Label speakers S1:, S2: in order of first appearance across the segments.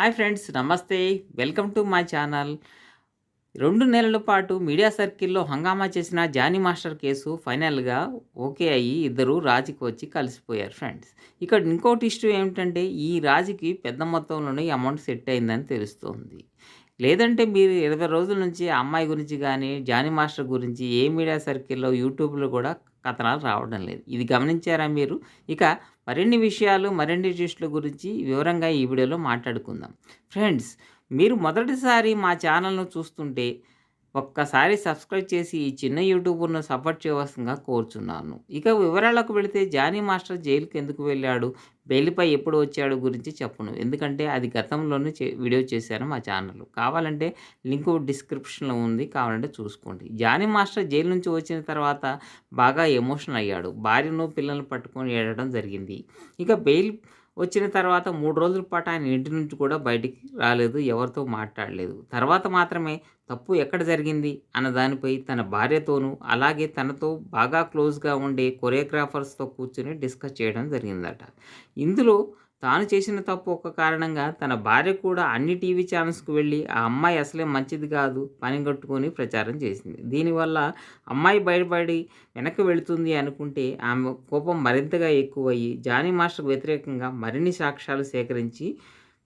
S1: Hi friends నమస్తే. Welcome to my channel. రెండు నెలల పాటు మీడియా సర్కిల్లో హంగామా చేసిన జానీ మాస్టర్ కేసు ఫైనల్గా ఓకే అయ్యి ఇద్దరు రాజుకి వచ్చి కలిసిపోయారు ఫ్రెండ్స్. ఇక్కడ ఇంకోటి ఇష్యూ ఏమిటంటే ఈ రాజుకి పెద్ద మొత్తంలోనే అమౌంట్ సెట్ అయిందని తెలుస్తోంది. లేదంటే మీరు ఇరవై రోజుల నుంచి ఆ అమ్మాయి గురించి కానీ జానీ మాస్టర్ గురించి ఏ మీడియా సర్కిల్లో యూట్యూబ్లో కూడా కథనాలు రావడం లేదు. ఇది గమనించారా మీరు? ఇక మరిన్ని విషయాలు మరిన్ని ట్విస్టుల గురించి వివరంగా ఈ వీడియోలో మాట్లాడుకుందాం. ఫ్రెండ్స్ మీరు మొదటిసారి మా ఛానల్ను చూస్తుంటే ఒక్కసారి సబ్స్క్రైబ్ చేసి ఈ చిన్న యూట్యూబర్ను సపోర్ట్ చేయవలసిందిగా కోరుచున్నాను. ఇక వివరాలకు వెళితే జానీ మాస్టర్ జైలుకి ఎందుకు వెళ్ళాడు? బెయిల్పై ఎప్పుడు వచ్చాడు గురించి చెప్పను. ఎందుకంటే అది గతంలోనే చే వీడియో చేశాను మా ఛానల్లో కావాలంటే లింక్ డిస్క్రిప్షన్లో ఉంది. కావాలంటే చూసుకోండి. జానీ మాస్టర్ జైలు నుంచి వచ్చిన తర్వాత బాగా ఎమోషన్ అయ్యాడు. భార్యను పిల్లల్ని పట్టుకొని ఏడడం జరిగింది. ఇక బెయిల్ వచ్చిన తర్వాత మూడు రోజుల పాటు ఆయన ఇంటి నుంచి కూడా బయటికి రాలేదు ఎవరితో మాట్లాడలేదు. తర్వాత మాత్రమే తప్పు ఎక్కడ జరిగింది అన్న దానిపై తన భార్యతోనూ అలాగే తనతో బాగా క్లోజ్గా ఉండే కొరియోగ్రాఫర్స్తో కూర్చొని డిస్కస్ చేయడం జరిగిందట. ఇందులో తాను చేసిన తప్పు ఒక కారణంగా తన భార్య కూడా అన్ని టీవీ ఛానల్స్కి వెళ్ళి ఆ అమ్మాయి అసలే మంచిది కాదు పని కట్టుకొని ప్రచారం చేసింది. దీనివల్ల అమ్మాయి బయటపడి వెనక్కి వెళుతుంది అనుకుంటే ఆమె కోపం మరింతగా ఎక్కువయ్యి జానీ మాస్టర్కు వ్యతిరేకంగా మరిన్ని సాక్ష్యాలు సేకరించి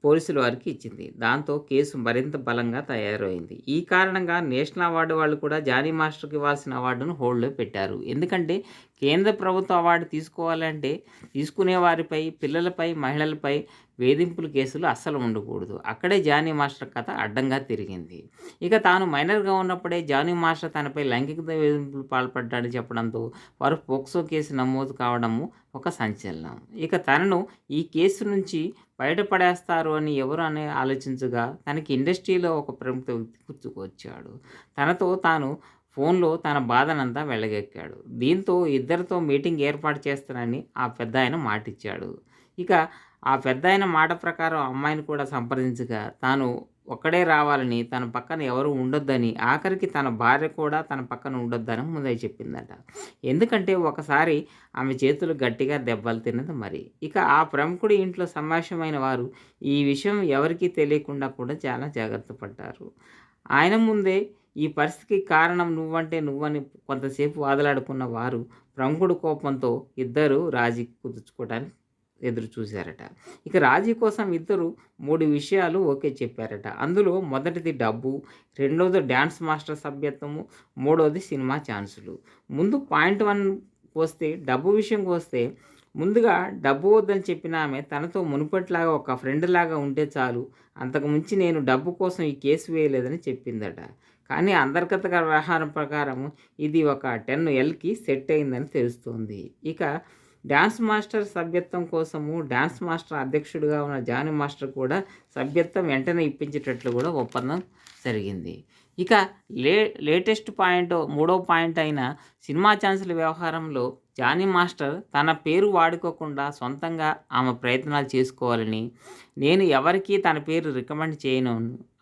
S1: పోలీసుల వారికి ఇచ్చింది. దాంతో కేసు మరింత బలంగా తయారైంది. ఈ కారణంగా నేషనల్ అవార్డు వాళ్ళు కూడా జానీ మాస్టర్కి ఇవ్వాల్సిన అవార్డును హోల్డ్లో పెట్టారు. ఎందుకంటే కేంద్ర ప్రభుత్వ అవార్డు తీసుకోవాలంటే తీసుకునే వారిపై పిల్లలపై మహిళలపై వేధింపుల కేసులు అస్సలు ఉండకూడదు. అక్కడే జానీ మాస్టర్ కథ అడ్డంగా తిరిగింది. ఇక తాను మైనర్గా ఉన్నప్పుడే జానీ మాస్టర్ తనపై లైంగిక వేధింపులు పాల్పడ్డాడని చెప్పడంతో వారు పోక్సో కేసు నమోదు కావడము ఒక సంచలనం. ఇక తనను ఈ కేసు నుంచి బయటపడేస్తారు అని ఎవరు అని ఆలోచించగా తనకి ఇండస్ట్రీలో ఒక ప్రముఖ వ్యక్తి గుర్తుకొచ్చాడు. తనతో తాను ఫోన్లో తన బాధనంతా వెళ్ళగెక్కాడు దీంతో ఇద్దరితో మీటింగ్ ఏర్పాటు చేస్తానని ఆ పెద్ద ఆయన మాటిచ్చాడు. ఇక ఆ పెద్ద ఆయన మాట ప్రకారం అమ్మాయిని కూడా సంప్రదించగా తాను ఒక్కడే రావాలని తన పక్కన ఎవరు ఉండొద్దని ఆఖరికి తన భార్య కూడా తన పక్కన ఉండొద్దని ముందే చెప్పిందట. ఎందుకంటే ఒకసారి ఆమె చేతులు గట్టిగా దెబ్బలు తిన్నది మరి. ఇక ఆ ప్రముఖుడి ఇంట్లో సమావేశమైన వారు ఈ విషయం ఎవరికీ తెలియకుండా కూడా చాలా జాగ్రత్త పడ్డారు. ఆయన ముందే ఈ పరిస్థితికి కారణం నువ్వంటే నువ్వని కొంతసేపు వాదలాడుకున్న వారు ప్రముఖుడు కోపంతో ఇద్దరు రాజీ కుదుర్చుకోవడానికి ఎదురు చూశారట. ఇక రాజీ కోసం ఇద్దరు మూడు విషయాలు ఓకే చెప్పారట. అందులో మొదటిది డబ్బు రెండవది డ్యాన్స్ మాస్టర్ సభ్యత్వము మూడవది సినిమా ఛాన్సులు. ముందు పాయింట్ వన్ వస్తే డబ్బు విషయంకి వస్తే ముందుగా డబ్బు వద్దని చెప్పిన ఆమె తనతో మునుపటిలాగా ఒక ఫ్రెండ్ లాగా ఉంటే చాలు అంతకుమించి నేను డబ్బు కోసం ఈ కేసు వేయలేదని చెప్పిందట. కానీ అంతర్గత వ్యవహారం ప్రకారం ఇది ఒక టెన్ ఎల్కి సెట్ అయిందని తెలుస్తుంది. ఇక డ్యాన్స్ మాస్టర్ సభ్యత్వం కోసము డ్యాన్స్ మాస్టర్ అధ్యక్షుడిగా ఉన్న జానీ మాస్టర్ కూడా సభ్యత్వం వెంటనే ఇప్పించేటట్లు కూడా ఒప్పందం జరిగింది. ఇక లే లేటెస్ట్ పాయింట్ మూడో పాయింట్ అయిన సినిమా ఛాన్సుల వ్యవహారంలో జానీ మాస్టర్ తన పేరు వాడుకోకుండా సొంతంగా ఆమె ప్రయత్నాలు చేసుకోవాలని నేను ఎవరికీ తన పేరు రికమెండ్ చేయను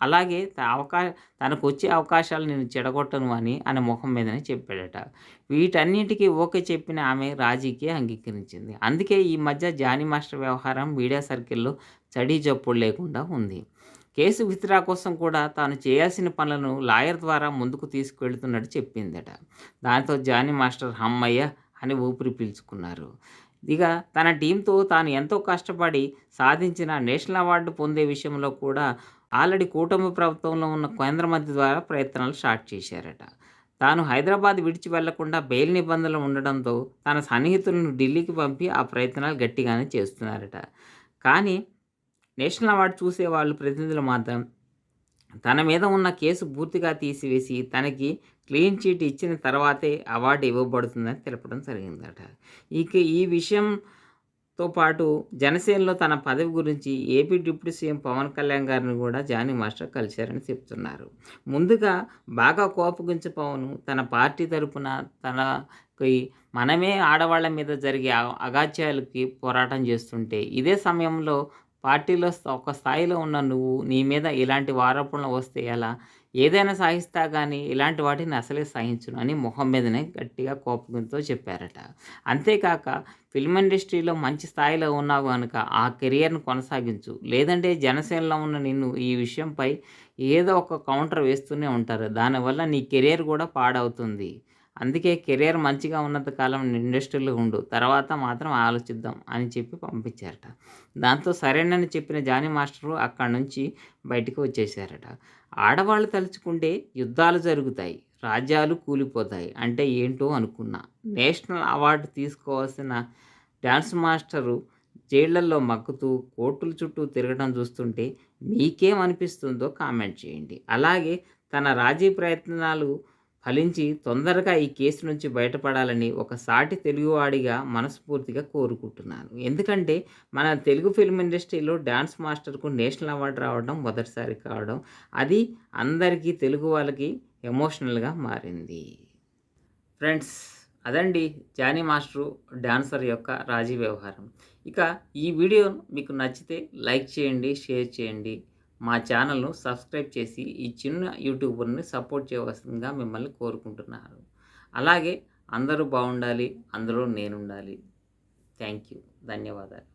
S1: అలాగే అవకా తనకు వచ్చే అవకాశాలు నేను చెడగొట్టను అని ఆయన ముఖం మీదనే చెప్పాడట. వీటన్నిటికీ ఓకే చెప్పిన ఆమె రాజీకి అంగీకరించింది. అందుకే ఈ మధ్య జానీ మాస్టర్ వ్యవహారం మీడియా సర్కిల్లో చడీ జప్పుడు లేకుండా ఉంది. కేసు విత్డ్రా కోసం కూడా తాను చేయాల్సిన పనులను లాయర్ ద్వారా ముందుకు తీసుకువెళ్తున్నట్టు చెప్పిందట. దాంతో జానీ మాస్టర్ హమ్మయ్య అని ఊపిరి పీల్చుకున్నారు. ఇక తన టీంతో తాను ఎంతో కష్టపడి సాధించిన నేషనల్ అవార్డు పొందే విషయంలో కూడా ఆల్రెడీ కూటమి ప్రభుత్వంలో ఉన్న కేంద్ర మంత్రి ద్వారా ప్రయత్నాలు స్టార్ట్ చేశారట. తాను హైదరాబాద్ విడిచి వెళ్ళకుండా బెయిల్ నిబంధనలు ఉండడంతో తన సన్నిహితులను ఢిల్లీకి పంపి ఆ ప్రయత్నాలు గట్టిగానే చేస్తున్నారట. కానీ నేషనల్ అవార్డు చూసే వాళ్ళు ప్రతినిధులు మాత్రం తన మీద ఉన్న కేసు పూర్తిగా తీసివేసి తనకి క్లీన్ చీట్ ఇచ్చిన తర్వాతే అవార్డు ఇవ్వబడుతుందని తెలపడం జరిగిందట. ఇక ఈ విషయంతో పాటు జనసేనలో తన పదవి గురించి AP deputy CM Pawan Kalyan గారిని కూడా జానీ మాస్టర్ కలిశారని చెప్తున్నారు. ముందుగా బాగా కోపగించే పవన్ తన పార్టీ తరపున తనకి మనమే ఆడవాళ్ళ మీద జరిగే అగాత్యాలకి పోరాటం చేస్తుంటే ఇదే సమయంలో పార్టీలో ఒక స్థాయిలో ఉన్న నువ్వు నీ మీద ఇలాంటి వారపులు వస్తే ఎలా? ఏదైనా సహిస్తా కానీ ఇలాంటి వాటిని అసలే సహించును అని మొహం మీదనే గట్టిగా కోపంతో చెప్పారట. అంతేకాక ఫిల్మ్ ఇండస్ట్రీలో మంచి స్థాయిలో ఉన్నావు కనుక ఆ కెరియర్ను కొనసాగించు. లేదంటే జనసేనలో ఉన్న నిన్ను ఈ విషయంపై ఏదో ఒక కౌంటర్ వేస్తూనే ఉంటారు. దానివల్ల నీ కెరియర్ కూడా పాడవుతుంది. అందుకే కెరియర్ మంచిగా ఉన్నంత కాలం ఇండస్ట్రీలో ఉండు తర్వాత మాత్రం ఆలోచిద్దాం అని చెప్పి పంపించారట. దాంతో సరేనని చెప్పిన జానీ మాస్టరు అక్కడి నుంచి బయటకు వచ్చేసారట. ఆడవాళ్ళు తలుచుకుంటే యుద్ధాలు జరుగుతాయి రాజ్యాలు కూలిపోతాయి అంటే ఏంటో అనుకున్నా. నేషనల్ అవార్డు తీసుకోవాల్సిన డ్యాన్స్ మాస్టరు జైళ్ళలో మక్కుతూ కోర్టుల చుట్టూ తిరగడం చూస్తుంటే మీకేమనిపిస్తుందో కామెంట్ చేయండి. అలాగే తన రాజీ ప్రయత్నాలు ఫలించి తొందరగా ఈ కేసు నుంచి బయటపడాలని ఒక సాటి తెలుగువాడిగా మనస్ఫూర్తిగా కోరుకుంటున్నాను. ఎందుకంటే మన తెలుగు ఫిల్మ్ ఇండస్ట్రీలో డ్యాన్స్ మాస్టర్కు నేషనల్ అవార్డు రావడం మొదటిసారి కావడం అది అందరికీ తెలుగు వాళ్ళకి ఎమోషనల్గా మారింది. ఫ్రెండ్స్ అదండి జానీ మాస్టరు డాన్సర్ యొక్క రాజీ వ్యవహారం. ఇక ఈ వీడియో మీకు నచ్చితే లైక్ చేయండి షేర్ చేయండి. మా ఛానల్ను సబ్స్క్రైబ్ చేసి ఈ చిన్న యూట్యూబర్ని సపోర్ట్ చేయవలసిందిగా మిమ్మల్ని కోరుకుంటున్నారు. అలాగే అందరూ బాగుండాలి అందరూ నేనుండాలి. Thank you. ధన్యవాదాలు.